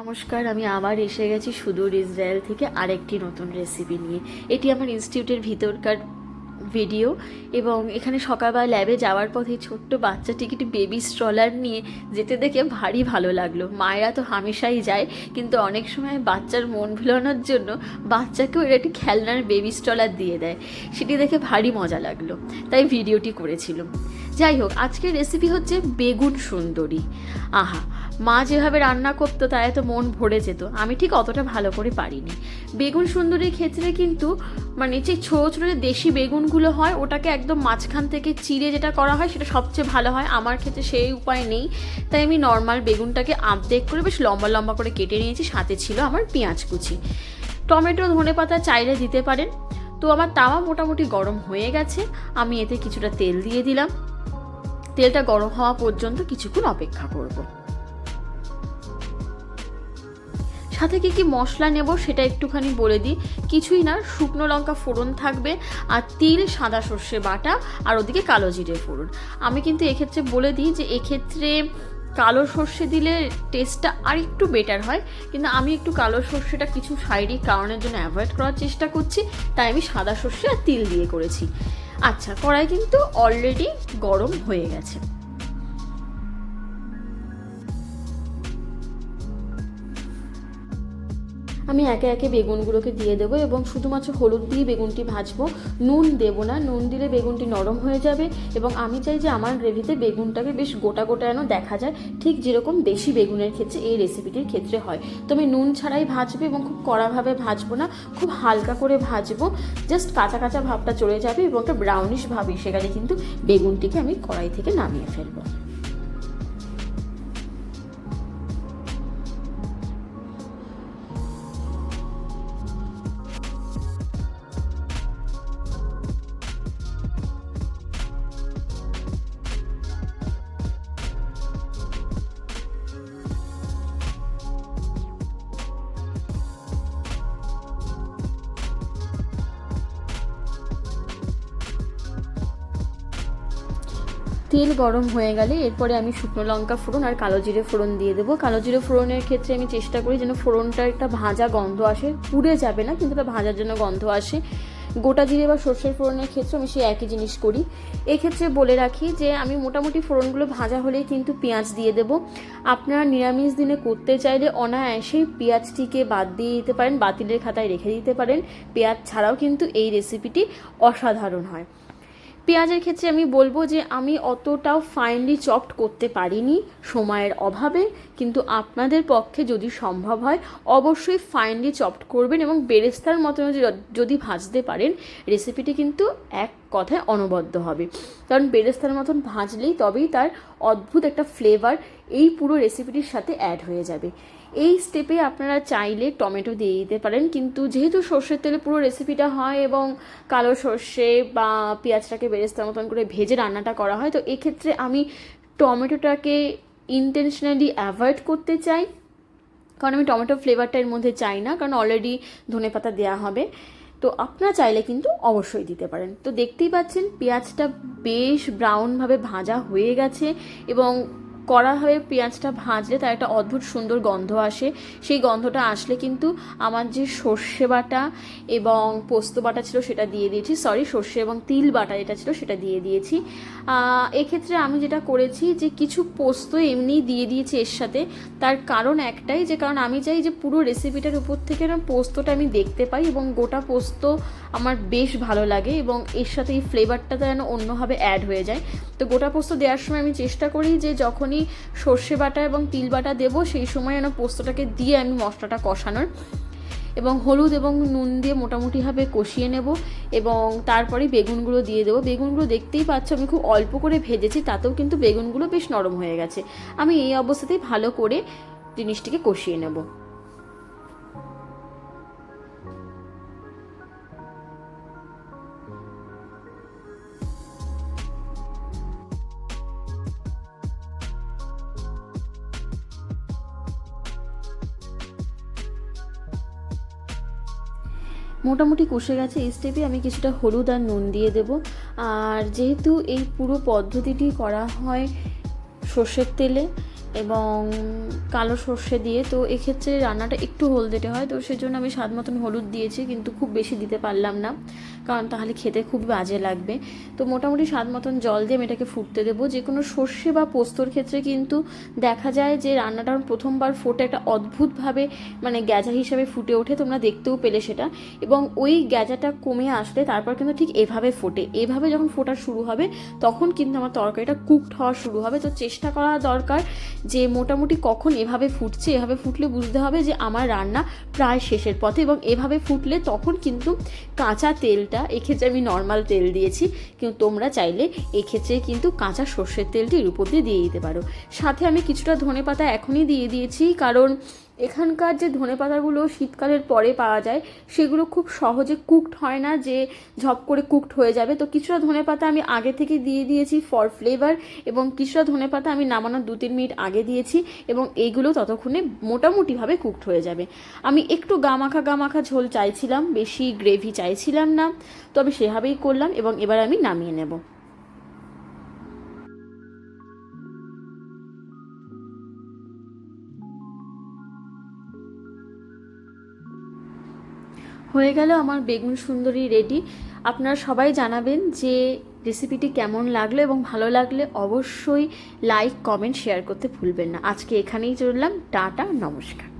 নমস্কার, আমি আবার এসে গেছি সুদূর ইসরায়েল থেকে আরেকটি নতুন রেসিপি নিয়ে। এটি আমার ইনস্টিটিউটের ভিতরকার ভিডিও এবং এখানে সকালবেলা ল্যাবে যাওয়ার পথে ছোট্ট বাচ্চাটিকে একটি বেবি স্ট্রলার নিয়ে যেতে দেখে ভারী ভালো লাগল। মায়েরা তো হামেশাই যায়, কিন্তু অনেক সময় বাচ্চার মন ভুলানোর জন্য বাচ্চাকেও এরা একটি খেলনার বেবি স্ট্রলার দিয়ে দেয়। সেটি দেখে ভারী মজা লাগল, তাই ভিডিওটি করেছিলাম। যাই হোক, আজকের রেসিপি হচ্ছে বেগুন সুন্দরী। আহা মা যেভাবে রান্না করতো, তাই তো মন ভরে যেত। আমি ঠিক অতটা ভালো করে পারিনি। বেগুন সুন্দরীর ক্ষেত্রে কিন্তু মানে যে ছোটো ছোটো যে দেশি বেগুনগুলো হয়, ওটাকে একদম মাঝখান থেকে চিড়ে যেটা করা হয়, সেটা সবচেয়ে ভালো হয়। আমার ক্ষেত্রে সেই উপায় নেই। তাই আমি নর্মাল বেগুনটাকে আর্ধেক করে বেশ লম্বা লম্বা করে কেটে নিয়েছি। সাথে ছিল আমার পেঁয়াজ কুচি। টমেটো, ধনে পাতা চাইলে দিতে পারেন। তো আমার তাওয়া মোটামুটি গরম হয়ে গেছে। আমি এতে কিছুটা তেল দিয়ে দিলাম। তেলটা গরম হওয়া পর্যন্ত কিছুক্ষণ অপেক্ষা করব। সাথে কি কি মশলা নেব সেটা একটুখানি বলে দিই। কিছুই না, শুকনো লঙ্কা ফোড়ন থাকবে আর তিল, সাদা সর্ষে বাটা আর ওদিকে কালো জিরে ফোড়ন। আমি কিন্তু এক্ষেত্রে বলে দিই যে এক্ষেত্রে কালো সর্ষে দিলে টেস্টটা আর একটু বেটার হয়। কিন্তু আমি একটু কালো সর্ষেটা কিছু শারীরিক কারণের জন্য অ্যাভয়েড করার চেষ্টা করছি। তাই আমি সাদা সর্ষে আর তিল দিয়ে করেছি। আচ্ছা কড়াই কিন্তু অলরেডি গরম হয়ে গেছে। আমি একে একে বেগুনগুলোকে দিয়ে দেবো এবং শুধুমাত্র হলুদ দিয়ে বেগুনটি ভাজবো। নুন দেবো না, নুন দিলে বেগুনটি নরম হয়ে যাবে এবং আমি চাই যে আমার গ্রেভিতে বেগুনটাকে বেশ গোটা গোটা যেন দেখা যায়। ঠিক যেরকম দেশি বেগুনের ক্ষেত্রে এই রেসিপিটির ক্ষেত্রে হয়। তো আমি নুন ছাড়াই ভাজবো এবং খুব কড়াভাবে ভাজবো না, খুব হালকা করে ভাজবো। জাস্ট কাঁচা কাঁচা ভাবটা চলে যাবে এবং একটা ব্রাউনিশ ভাব এসে গেলে কিন্তু বেগুনটিকে আমি কড়াই থেকে নামিয়ে ফেলব। তেল গরম হয়ে গেলে এরপরে আমি শুকনো লঙ্কা ফোড়ন আর কালো জিরে ফোড়ন দিয়ে দেবো। কালো জিরে ফোড়নের ক্ষেত্রে আমি চেষ্টা করি যেন ফোড়নটা একটা ভাজা গন্ধ আসে, পুড়ে যাবে না, কিন্তু ভাজার জন্য গন্ধ আসে। গোটা জিরে বা সর্ষের ফোড়নের ক্ষেত্রে আমি সেই একই জিনিস করি। এক্ষেত্রে বলে রাখি যে আমি মোটামুটি ফোড়নগুলো ভাজা হলেই কিন্তু পেঁয়াজ দিয়ে দেবো। আপনারা নিরামিষ দিনে করতে চাইলে অনায়াসেই পেঁয়াজটিকে বাদ দিয়ে দিতে পারেন, বাতিলের খাতায় রেখে দিতে পারেন। পেঁয়াজ ছাড়াও কিন্তু এই রেসিপিটি অসাধারণ হয়। পেঁয়াজের ক্ষেত্রে আমি বলব যে আমি অতটাও ফাইনলি চপড করতে পারিনি সময়ের অভাবে, কিন্তু আপনাদের পক্ষে যদি সম্ভব হয়, অবশ্যই ফাইনলি চপড করবেন এবং বেরেস্তার মতন যদি ভাজতে পারেন রেসিপিটি কিন্তু এক কথায় অনবদ্য হবে। কারণ বেরেস্তার মতন ভাজলেই তবেই তার অদ্ভুত একটা ফ্লেভার এই পুরো রেসিপিটির সাথে অ্যাড হয়ে যাবে। এই স্টেপে আপনারা চাইলে টমেটো দিয়ে দিতে পারেন, কিন্তু যেহেতু সর্ষের তেলে পুরো রেসিপিটা হয় এবং কালো সর্ষে বা পেঁয়াজটাকে বেরেস্তার মতন করে ভেজে রান্নাটা করা হয়, তো এক্ষেত্রে আমি টমেটোটাকে ইন্টেনশনালি অ্যাভয়েড করতে চাই। কারণ আমি টমেটো ফ্লেভারটা এর মধ্যে চাই না, কারণ অলরেডি ধনে পাতা দেওয়া হবে। তো আপনারা চাইলে কিন্তু অবশ্যই দিতে পারেন। তো দেখতেই পাচ্ছেন, পেঁয়াজটা বেশ ব্রাউনভাবে ভাজা হয়ে গেছে এবং কড়াভাবে পেঁয়াজটা ভাজলে তার একটা অদ্ভুত সুন্দর গন্ধ আসে। সেই গন্ধটা আসলে কিন্তু আমার যে সর্ষে বাটা এবং পোস্ত বাটা ছিল সেটা দিয়ে দিয়েছি। সরি সর্ষে এবং তিল বাটা যেটা ছিল সেটা দিয়ে দিয়েছি। এক্ষেত্রে আমি যেটা করেছি যে কিছু পোস্ত এমনি দিয়ে দিয়েছি এর সাথে। তার কারণ একটাই যে, কারণ আমি চাই যে পুরো রেসিপিটার উপর থেকে পোস্তটা আমি দেখতে পাই এবং গোটা পোস্ত আমার বেশ ভালো লাগে এবং এর সাথে এই ফ্লেভারটা যেন অন্যভাবে অ্যাড হয়ে যায়। তো গোটা পোস্ত দেওয়ার সময় আমি চেষ্টা করি যে যখনই সর্ষে বাটা এবং তিল বাটা দেবো, সেই সময় যেন পোস্তটাকে দিয়ে আমি মশলাটা কষানোর। এবং হলুদ এবং নুন দিয়ে মোটামুটিভাবে কষিয়ে নেব এবং তারপরে বেগুনগুলো দিয়ে দেবো। বেগুনগুলো দেখতেই পাচ্ছ আমি খুব অল্প করে ভেজেছি, তাতেও কিন্তু বেগুনগুলো বেশ নরম হয়ে গেছে। আমি এই অবস্থাতেই ভালো করে জিনিসটিকে কষিয়ে নেব। মোটামুটি কষে গেছে এই স্টেপে আমি কিছুটা হলুদ আর নুন দিয়ে দেব। আর যেহেতু এই পুরো পদ্ধতিটি করা হয় সর্ষের তেলে এবং কালো সর্ষে দিয়ে, তো এক্ষেত্রে রান্নাটা একটু হলদেটে হয়, তো সেজন্য আমি স্বাদ মতন হলুদ দিয়েছি, কিন্তু খুব বেশি দিতে পারলাম না, কারণ তাহলে খেতে খুব বাজে লাগবে। তো মোটামুটি স্বাদ মতন জল দিয়ে আমি এটাকে ফুটতে দেবো। যে কোনো সর্ষে বা পোস্তর ক্ষেত্রে কিন্তু দেখা যায় যে রান্নাটা প্রথমবার ফোটে একটা অদ্ভুতভাবে মানে গ্যাজা হিসাবে ফুটে ওঠে, তোমরা দেখতেও পেলে সেটা। এবং ওই গ্যাজাটা কমে আসলে তারপর কিন্তু ঠিক এভাবে ফোটে। এভাবে যখন ফোটা শুরু হবে, তখন কিন্তু আমার তরকারিটা কুকড হওয়া শুরু হবে। তো চেষ্টা করা দরকার যে মোটামুটি কখন এভাবে ফুটছে, এভাবে ফুটলে বুঝতে হবে যে আমার রান্না প্রায় শেষের পথে এবং এভাবে ফুটলে তখন কিন্তু কাঁচা তেলটা, এক্ষেত্রে আমি নর্মাল তেল দিয়েছি, কিন্তু তোমরা চাইলে এক্ষেত্রে কিন্তু কাঁচা সর্ষের তেলটি এর উপর দিয়ে দিয়ে দিতে পারো। সাথে আমি কিছুটা ধনে পাতা এখনই দিয়ে দিয়েছি, কারণ এখানকার যে ধনে পাতাগুলো শীতকালের পরে পাওয়া যায়, সেগুলো খুব সহজে কুকড হয় না, যে ঝপ করে কুকড হয়ে যাবে। তো কিছুটা ধনে পাতা আমি আগে থেকে দিয়ে দিয়েছি ফর ফ্লেভার এবং কিছুটা ধনে পাতা আমি নামানোর দু তিন মিনিট আগে দিয়েছি এবং এইগুলো ততক্ষণে মোটামুটিভাবে কুকড হয়ে যাবে। আমি একটু গামাখা গামাখা ঝোল চাইছিলাম, বেশি গ্রেভি চাইছিলাম না তো আমি সেভাবেই করলাম এবং এবার আমি নামিয়ে নেব। হয়ে গেল আমার বেগুন সুন্দরী রেডি। আপনারা সবাই জানাবেন যে রেসিপিটি কেমন লাগল এবং ভালো লাগলে অবশ্যই লাইক কমেন্ট শেয়ার করতে ভুলবেন না। আজকে এখানেই চললাম। টাটা, নমস্কার।